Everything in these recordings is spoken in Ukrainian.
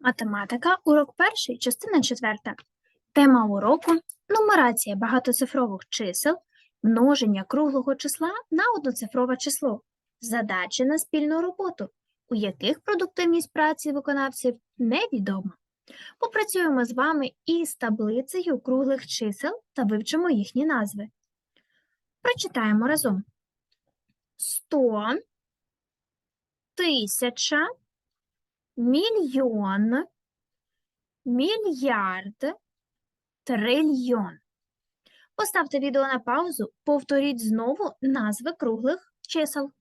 Математика, урок перший, частина четверта. Тема уроку нумерація багатоцифрових чисел, множення круглого числа на одноцифрове число, задачі на спільну роботу, у яких продуктивність праці виконавців невідома. Попрацюємо з вами із таблицею круглих чисел та вивчимо їхні назви. Прочитаємо разом. 100, тисяча, мільйон, мільярд, трильйон. Поставте відео на паузу, повторіть знову назви круглих чисел.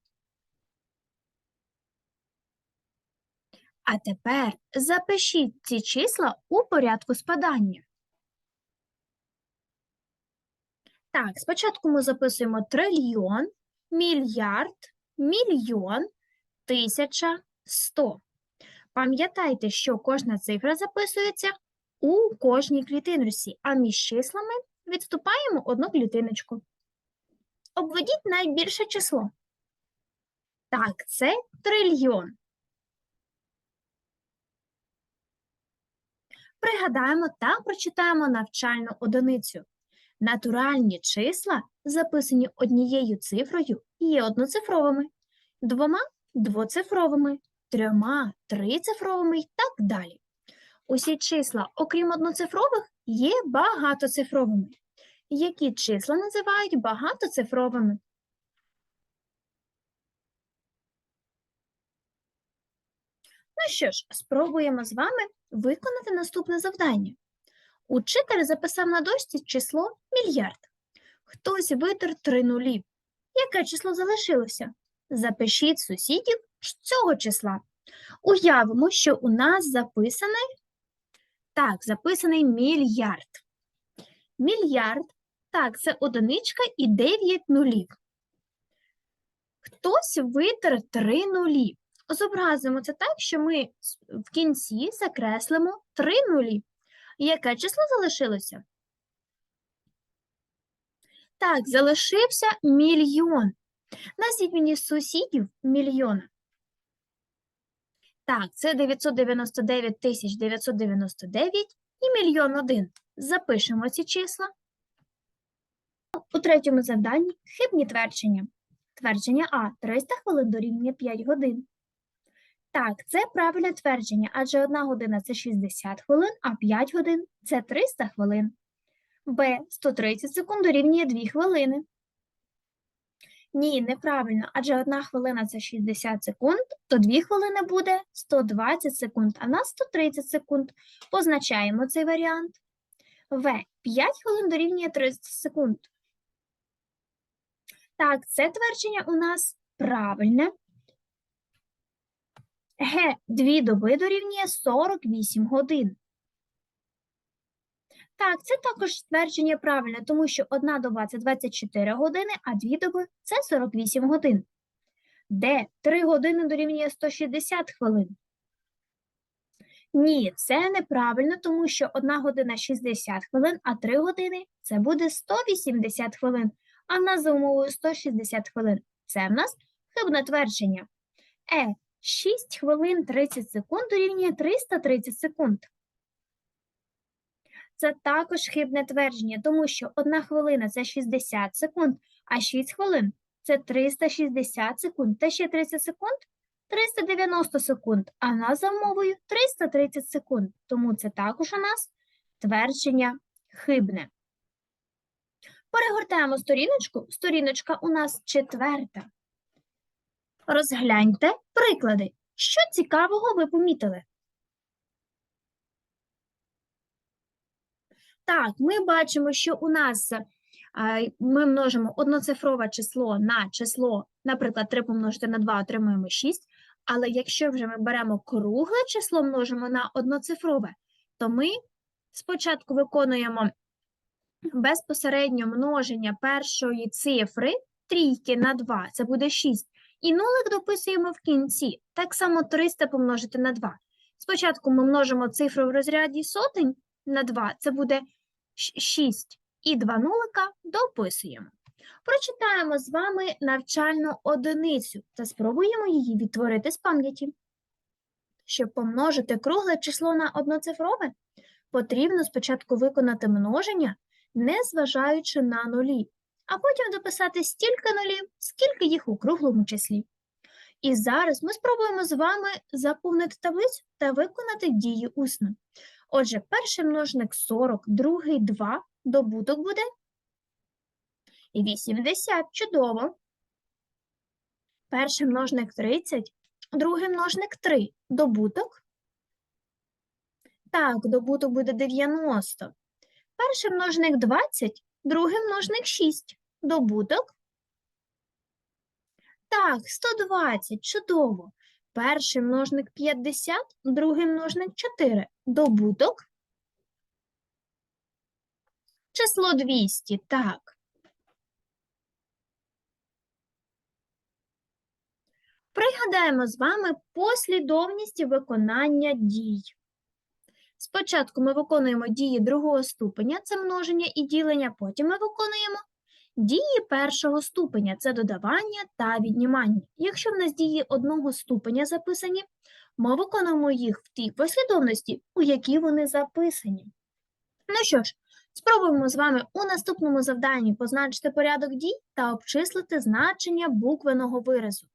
А тепер запишіть ці числа у порядку спадання. Так, спочатку ми записуємо трильйон, мільярд, мільйон, тисяча, сто. Пам'ятайте, що кожна цифра записується у кожній клітиночці, а між числами відступаємо одну клітиночку. Обведіть найбільше число. Так, це трильйон. Пригадаємо та прочитаємо навчальну одиницю. Натуральні числа, записані однією цифрою, є одноцифровими, двома двоцифровими, трьома трицифровими і так далі. Усі числа, окрім одноцифрових, є багатоцифровими. Які числа називають багатоцифровими? Ну що ж, спробуємо з вами виконати наступне завдання. Учитель записав на дошці число мільярд. Хтось витер три нулі. Яке число залишилося? Запишіть сусідів з цього числа. Уявимо, що у нас записаний, так, записаний мільярд. Мільярд, так, це одиничка і 9 нулів. Хтось витер три нулі. Зобразимо це так, що ми в кінці закреслимо три нулі. Яке число залишилося? Так, залишився мільйон. Назвіть мені сусідів мільйона. Так, це 999 тисяч 999 і мільйон один. Запишемо ці числа. У третьому завданні хибні твердження. Твердження А. 300 хвилин дорівнює 5 годин. Так, це правильне твердження, адже 1 година – це 60 хвилин, а 5 годин – це 300 хвилин. Б. 130 секунд дорівнює 2 хвилини. Ні, неправильно, адже 1 хвилина – це 60 секунд, то 2 хвилини буде 120 секунд, а в нас 130 секунд. Позначаємо цей варіант. В. 5 хвилин дорівнює 30 секунд. Так, це твердження у нас правильне. Г. Дві доби дорівнює 48 годин. Так, це також твердження правильне, тому що одна доба це 24 години, а дві доби це 48 годин. Д. 3 години дорівнює 160 хвилин. Ні, це неправильно, тому що 1 година 60 хвилин, а 3 години це буде 180 хвилин, а в нас за умовою 160 хвилин. Це в нас хибне твердження. Е. 6 хвилин 30 секунд дорівнює 330 секунд. Це також хибне твердження, тому що 1 хвилина це 60 секунд, а 6 хвилин це 360 секунд, та ще 30 секунд 390 секунд, а нас за умовою 330 секунд. Тому це також у нас твердження хибне. Перегортаємо сторіночку. Сторіночка у нас четверта. Розгляньте приклади. Що цікавого ви помітили? Так, ми бачимо, що у нас ми множимо одноцифрове число на число, наприклад, 3 помножити на 2 отримуємо 6, але якщо вже ми беремо кругле число, множимо на одноцифрове, то ми спочатку виконуємо безпосередньо множення першої цифри трійки на 2, це буде 6, і нулик дописуємо в кінці, так само 300 помножити на 2. Спочатку ми множимо цифру в розряді сотень на 2, це буде 6, і 2 нулика дописуємо. Прочитаємо з вами навчальну одиницю та спробуємо її відтворити з пам'яті. Щоб помножити кругле число на одноцифрове, потрібно спочатку виконати множення, не зважаючи на нулі, а потім дописати стільки нулів, скільки їх у круглому числі. І зараз ми спробуємо з вами заповнити таблицю та виконати дії усно. Отже, перший множник 40, другий 2, добуток буде 80. Чудово. Перший множник 30, другий множник 3, добуток. Так, добуток буде 90. Перший множник 20, другий множник 6, добуток. Так, 120, чудово. Перший множник 50, другий множник 4. Добуток. Число 200, так. Пригадаємо з вами послідовність виконання дій. Спочатку ми виконуємо дії другого ступеня, це множення і ділення, потім ми виконуємо Дії першого ступеня це додавання та віднімання. Якщо в нас дії одного ступеня записані, ми виконуємо їх в тій послідовності, у якій вони записані. Ну що ж, спробуємо з вами у наступному завданні позначити порядок дій та обчислити значення буквеного виразу.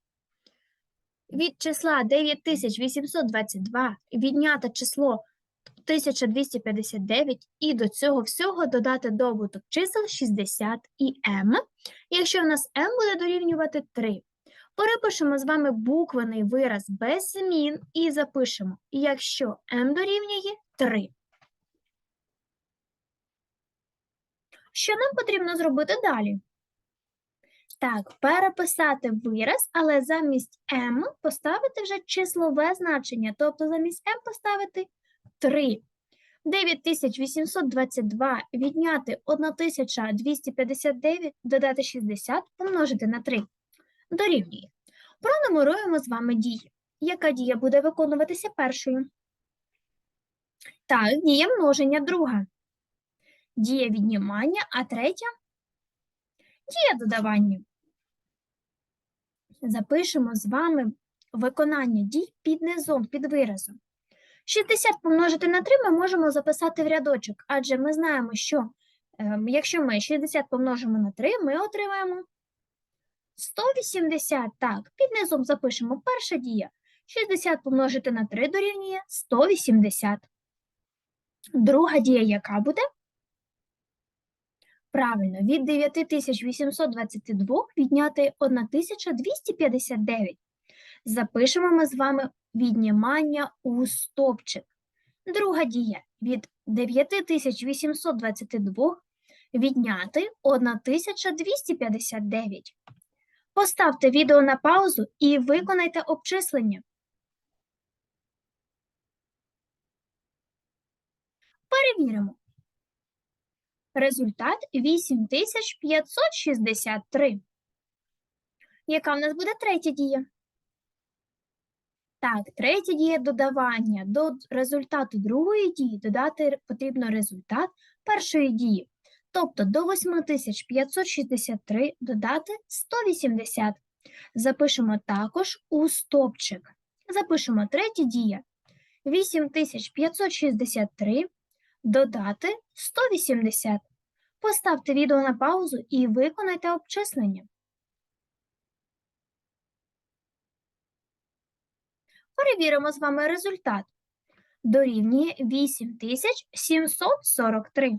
Від числа 9822 відняти число 1259 і до цього всього додати добуток чисел 60 і m, якщо в нас m буде дорівнювати 3. Перепишемо з вами буквений вираз без змін і запишемо, якщо m дорівнює 3. Що нам потрібно зробити далі? Так, переписати вираз, але замість m поставити вже числове значення, тобто замість m поставити 3. 9822 відняти 1259, додати 60, помножити на 3. Дорівнює. Пронумеруємо з вами дії. Яка дія буде виконуватися першою? Так, дія множення друга. Дія віднімання, а третя дія додавання. Запишемо з вами виконання дій під низом, під виразом. 60 помножити на 3 ми можемо записати в рядочок, адже ми знаємо, що е, якщо ми 60 помножимо на 3, ми отримаємо 180. Так, під низом запишемо перша дія. 60 помножити на 3 дорівнює 180. Друга дія яка буде? Правильно, від 9822 відняти 1259. Запишемо ми з вами віднімання у стопчик. Друга дія від 9822 відняти 1259. Поставте відео на паузу і виконайте обчислення. Перевіримо. Результат 8563. Яка в нас буде третя дія? Так, третя дія додавання. До результату другої дії додати потрібно результат першої дії. Тобто до 8563 додати 180. Запишемо також у стопчик. Запишемо третя дія. 8563 додати 180. Поставте відео на паузу і виконайте обчислення. Перевіримо з вами результат. Дорівнює 8743.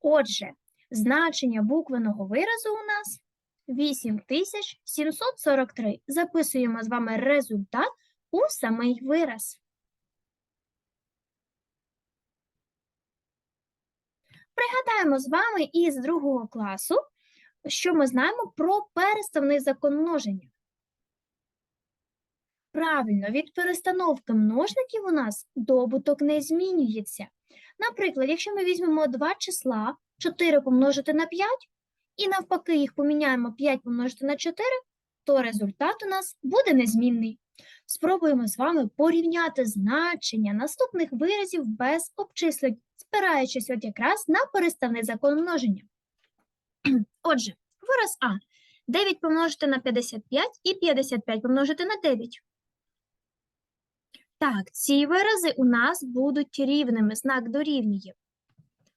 Отже, значення буквеного виразу у нас 8743. Записуємо з вами результат у самий вираз. Пригадаємо з вами із другого класу, що ми знаємо про переставний закон множення. Правильно, від перестановки множників у нас добуток не змінюється. Наприклад, якщо ми візьмемо два числа 4 помножити на 5, і навпаки їх поміняємо 5 помножити на 4, то результат у нас буде незмінний. Спробуємо з вами порівняти значення наступних виразів без обчислень, спираючись от якраз на переставний закон множення. Отже, вираз А. 9 помножити на 55 і 55 помножити на 9. Так, ці вирази у нас будуть рівними, знак дорівнює.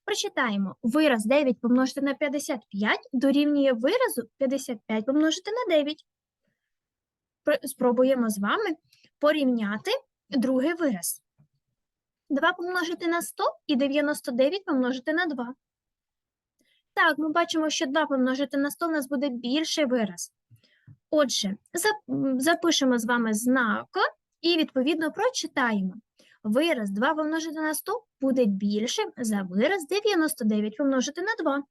Прочитаємо. Вираз 9 помножити на 55 дорівнює виразу 55 помножити на 9. Спробуємо з вами порівняти другий вираз. 2 помножити на 100 і 99 помножити на 2. Так, ми бачимо, що 2 помножити на 100 у нас буде більший вираз. Отже, запишемо з вами знак і, відповідно, прочитаємо. Вираз 2 помножити на 100 буде більшим за вираз 99 помножити на 2.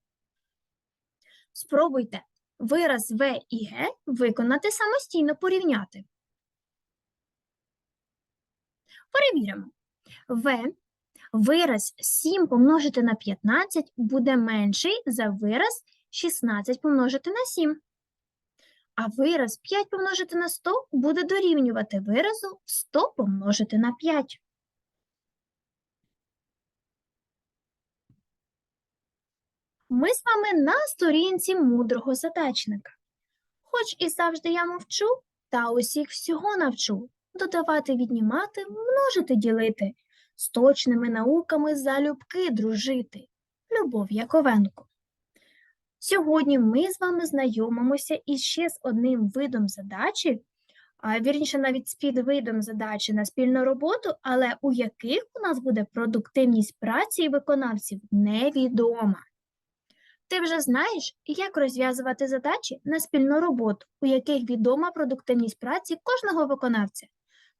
Спробуйте вираз В і Г виконати самостійно порівняти. Перевіримо. В вираз 7 помножити на 15 буде менший за вираз 16 помножити на 7. А вираз 5 помножити на 100 буде дорівнювати виразу 100 помножити на 5. Ми з вами на сторінці мудрого задачника. Хоч і завжди я мовчу, та усіх всього навчу. Додавати, віднімати, множити, ділити, з точними науками залюбки дружити. Любов Яковенко. Сьогодні ми з вами знайомимося іще з одним видом задачі, вірніше навіть з підвидом задачі на спільну роботу, але у яких у нас буде продуктивність праці і виконавців невідома. Ти вже знаєш, як розв'язувати задачі на спільну роботу, у яких відома продуктивність праці кожного виконавця,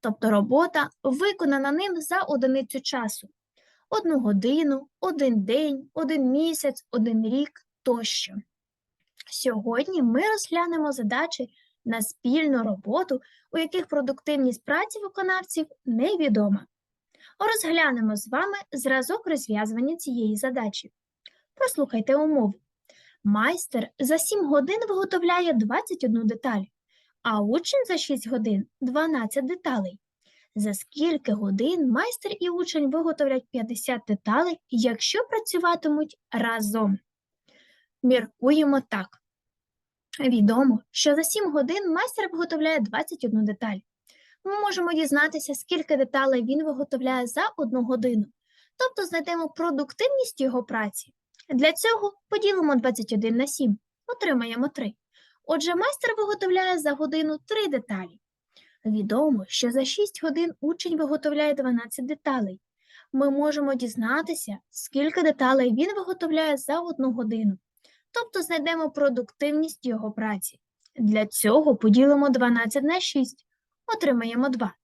тобто робота виконана ним за одиницю часу. Одну годину, один день, один місяць, один рік тощо. Сьогодні ми розглянемо задачі на спільну роботу, у яких продуктивність праці виконавців невідома. Розглянемо з вами зразок розв'язування цієї задачі. Прослухайте умову. Майстер за 7 годин виготовляє 21 деталь, а учень за 6 годин 12 деталей. За скільки годин майстер і учень виготовлять 50 деталей, якщо працюватимуть разом? Міркуємо так. Відомо, що за 7 годин майстер виготовляє 21 деталь. Ми можемо дізнатися, скільки деталей він виготовляє за 1 годину, тобто знайдемо продуктивність його праці. Для цього поділимо 21 на 7, отримаємо 3. Отже, майстер виготовляє за годину 3 деталі. Відомо, що за 6 годин учень виготовляє 12 деталей. Ми можемо дізнатися, скільки деталей він виготовляє за 1 годину, тобто знайдемо продуктивність його праці. Для цього поділимо 12 на 6, отримаємо 2.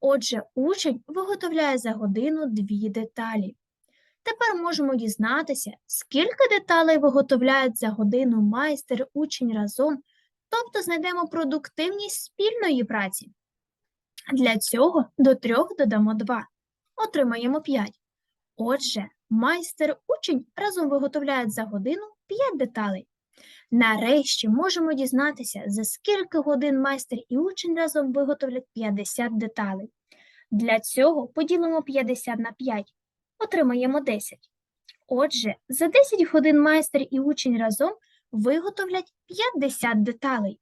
Отже, учень виготовляє за годину 2 деталі. Тепер можемо дізнатися, скільки деталей виготовляють за годину майстер учень разом, тобто знайдемо продуктивність спільної праці. Для цього до 3 додамо 2, отримаємо 5. Отже, майстер учень разом виготовляють за годину 5 деталей. Нарешті можемо дізнатися, за скільки годин майстер і учень разом виготовлять 50 деталей. Для цього поділимо 50 на 5 отримаємо 10. Отже, за 10 годин майстер і учень разом виготовлять 50 деталей.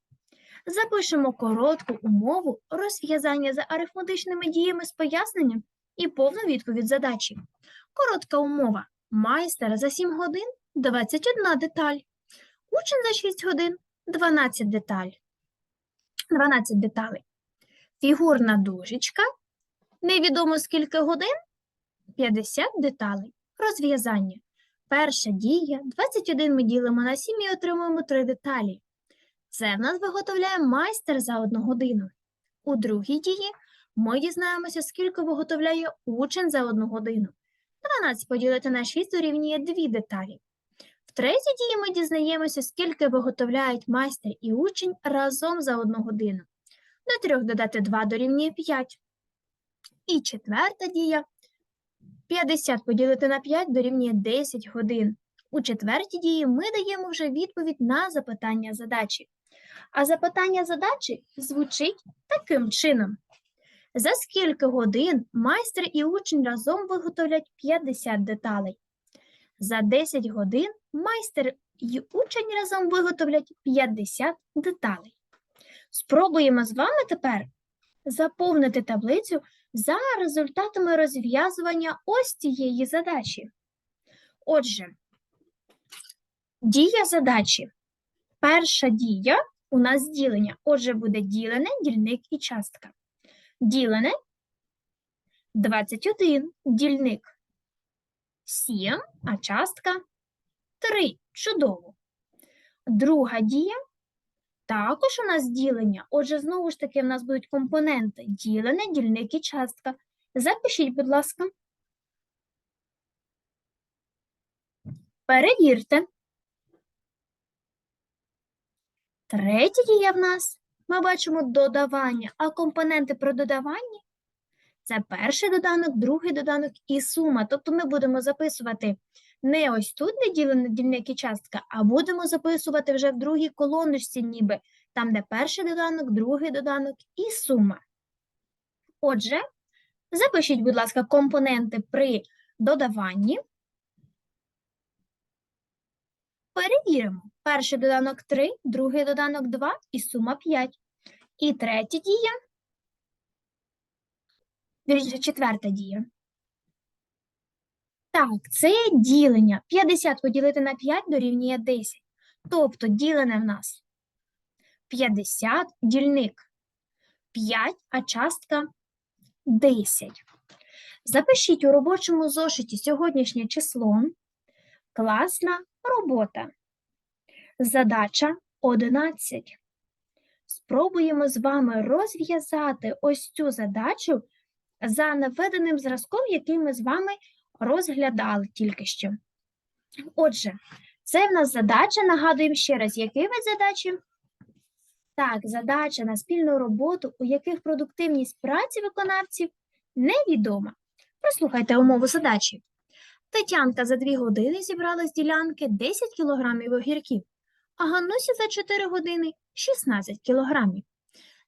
Запишемо коротку умову розв'язання за арифметичними діями з поясненням і повну відповідь задачі. Коротка умова. Майстер за 7 годин 21 деталь. Учень за 6 годин 12 деталь. 12 деталей. Фігурна дужечка. Невідомо скільки годин 50 деталей. Розв'язання. Перша дія 21 ми ділимо на 7 і отримуємо 3 деталі. Це в нас виготовляє майстер за 1 годину. У другій дії ми дізнаємося, скільки виготовляє учень за 1 годину. 12 поділити на 6 дорівнює 2 деталі. В третій дії ми дізнаємося, скільки виготовляють майстер і учень разом за 1 годину. До 3 додати 2 дорівнює 5. І четверта дія 50 поділити на 5 дорівнює 10 годин. У четвертій дії ми даємо вже відповідь на запитання задачі. А запитання задачі звучить таким чином. За скільки годин майстер і учень разом виготовлять 50 деталей? За 10 годин майстер і учень разом виготовлять 50 деталей. Спробуємо з вами тепер заповнити таблицю за результатами розв'язування ось цієї задачі. Отже, дія задачі. Перша дія у нас ділення. Отже, буде ділене, дільник і частка. Ділене 21, дільник 7, а частка 3. Чудово. Друга дія також у нас ділення. Отже, знову ж таки, в нас будуть компоненти ділене, дільник і частка. Запишіть, будь ласка. Перевірте. Третя дія в нас. Ми бачимо додавання, а компоненти при додаванні це перший доданок, другий доданок і сума. Тобто ми будемо записувати не ось тут, де ділене дільник і частка, а будемо записувати вже в другій колоночці, ніби там, де перший доданок, другий доданок і сума. Отже, запишіть, будь ласка, компоненти при додаванні. Перевіримо. Перший доданок 3, другий доданок 2 і сума 5. І третя дія, вірніше, четверта дія. Так, це ділення. 50 поділити на 5 дорівнює 10. Тобто ділене в нас 50, дільник 5, а частка 10. Запишіть у робочому зошиті сьогоднішнє число. Класна робота. Задача 11. Спробуємо з вами розв'язати ось цю задачу за наведеним зразком, який ми з вами розглядали тільки що. Отже, це в нас задача, нагадуємо ще раз, який вид задачі? Так, задача на спільну роботу, у яких продуктивність праці виконавців невідома. Прослухайте умову задачі. Тетянка за 2 години зібрала з ділянки 10 кілограмів огірків, а Ганнуся за 4 години 16 кілограмів.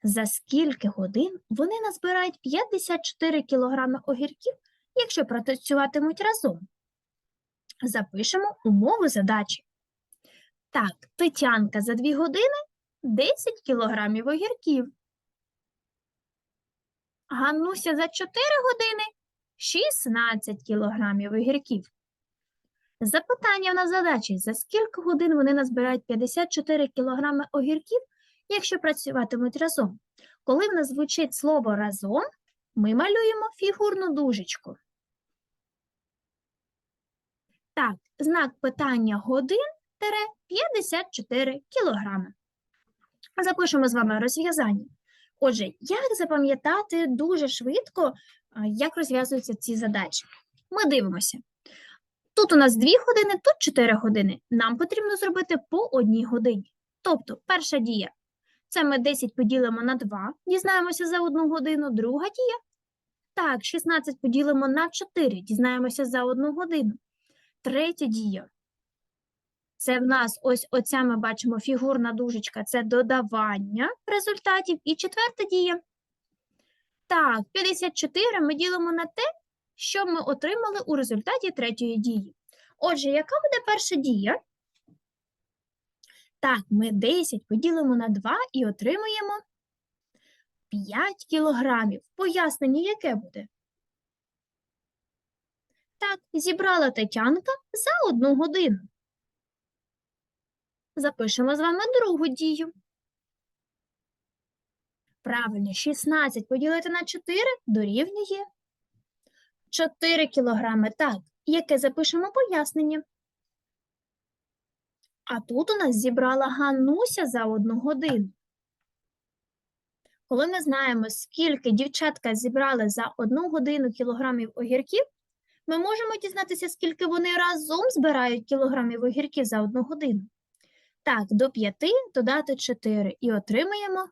За скільки годин вони назбирають 54 кілограми огірків, якщо працюватимуть разом? Запишемо умову задачі. Так, Тетянка за 2 години 10 кілограмів огірків. Ганнуся за 4 години 16 кілограмів огірків. Запитання на задачі, за скільки годин вони назбирають 54 кілограми огірків, якщо працюватимуть разом. Коли в нас звучить слово разом, ми малюємо фігурну дужечку. Так, знак питання годин тире 54 кілограми. Запишемо з вами розв'язання. Отже, як запам'ятати дуже швидко, як розв'язуються ці задачі? Ми дивимося. Тут у нас 2 години, тут 4 години. Нам потрібно зробити по одній годині. Тобто, перша дія це ми 10 поділимо на 2, дізнаємося за одну годину. Друга дія. Так, 16 поділимо на 4, дізнаємося за одну годину. Третя дія. Це в нас ось оця ми бачимо фігурна дужечка, це додавання результатів. І четверта дія. Так, 54 ми ділимо на те, що ми отримали у результаті третьої дії. Отже, яка буде перша дія? Так, ми 10 поділимо на 2 і отримуємо 5 кілограмів. Пояснення яке буде? Так, зібрала Тетянка за одну годину. Запишемо з вами другу дію. Правильно, 16 поділити на 4 дорівнює 4 кілограми. Так, яке запишемо пояснення? А тут у нас зібрала Гануся за одну годину. Коли ми знаємо, скільки дівчатка зібрали за одну годину кілограмів огірків, ми можемо дізнатися, скільки вони разом збирають кілограмів огірків за одну годину. Так, до 5 додати 4 і отримаємо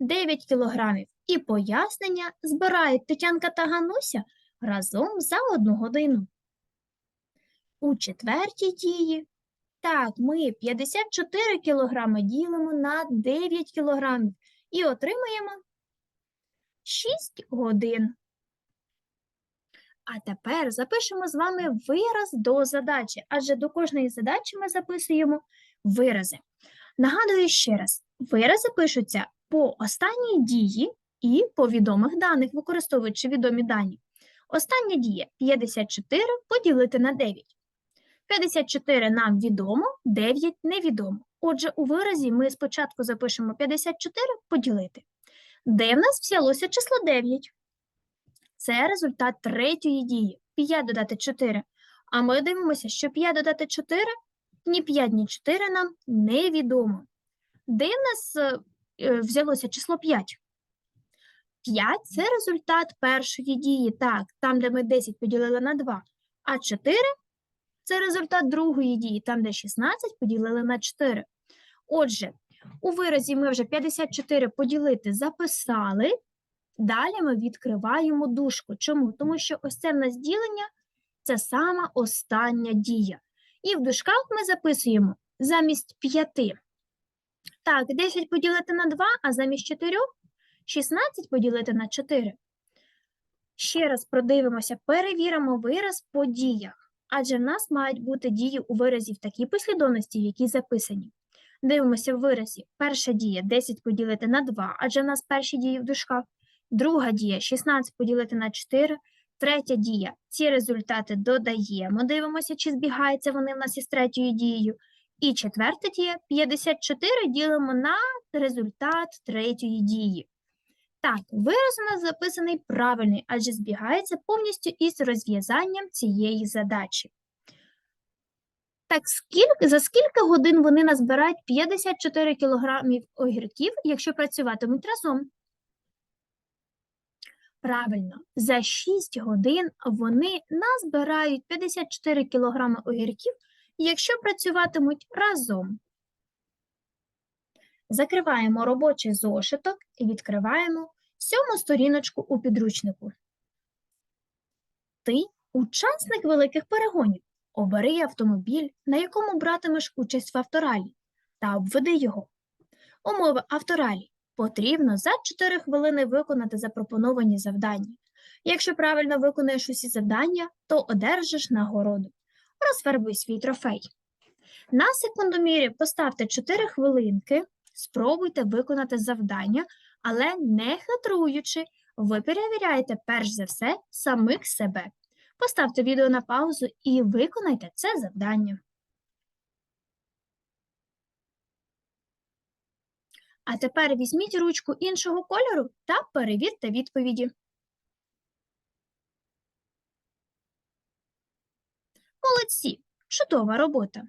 9 кілограмів. І пояснення збирають Тетянка та Гануся разом за одну годину. У четвертій дії, так, ми 54 кілограми ділимо на 9 кілограмів і отримаємо 6 годин. А тепер запишемо з вами вираз до задачі, адже до кожної задачі ми записуємо вирази. Нагадую ще раз, вирази пишуться по останній дії і по відомих даних, використовуючи відомі дані. Остання дія 54 поділити на 9. 54 нам відомо, 9 невідомо. Отже, у виразі ми спочатку запишемо 54 поділити. Де в нас взялося число 9? Це результат третьої дії. 5 додати 4. А ми дивимося, що 5 додати 4, ні 5, ні 4 нам невідомо. Де в нас е, е, взялося число 5? 5 – це результат першої дії, так, там, де ми 10 поділили на 2, а 4 – це результат другої дії, там, де 16 поділили на 4. Отже, у виразі ми вже 54 поділити записали, далі ми відкриваємо дужку. Чому? Тому що ось це в нас ділення – це сама остання дія. І в дужках ми записуємо замість 5. Так, 10 поділити на 2, а замість 4 – 16 поділити на 4. Ще раз продивимося, перевіримо вираз по діях, адже в нас мають бути дії у виразі в такій послідовності, в якій записані. Дивимося в виразі. Перша дія 10 поділити на 2, адже в нас перші дії в дужках. Друга дія 16 поділити на 4. Третя дія. Ці результати додаємо. Дивимося, чи збігаються вони в нас із третьою дією. І четверта дія 54 ділимо на результат третьої дії. Так, вираз у нас записаний правильний, адже збігається повністю із розв'язанням цієї задачі. Так, скільки, за скільки годин вони назбирають 54 кілограмів огірків, якщо працюватимуть разом? Правильно, за 6 годин вони назбирають 54 кілограми огірків, якщо працюватимуть разом. Закриваємо робочий зошиток і відкриваємо сьому сторіночку у підручнику. Ти учасник великих перегонів. Обери автомобіль, на якому братимеш участь в авторалі, та обведи його. Умови авторалі. Потрібно за 4 хвилини виконати запропоновані завдання. Якщо правильно виконаєш усі завдання, то одержиш нагороду. Розфарбуй свій трофей. На секундомірі поставте 4 хвилинки, спробуйте виконати завдання, але не хитруючи, ви перевіряєте перш за все самих себе. Поставте відео на паузу і виконайте це завдання. А тепер візьміть ручку іншого кольору та перевірте відповіді. Молодці! Чудова робота!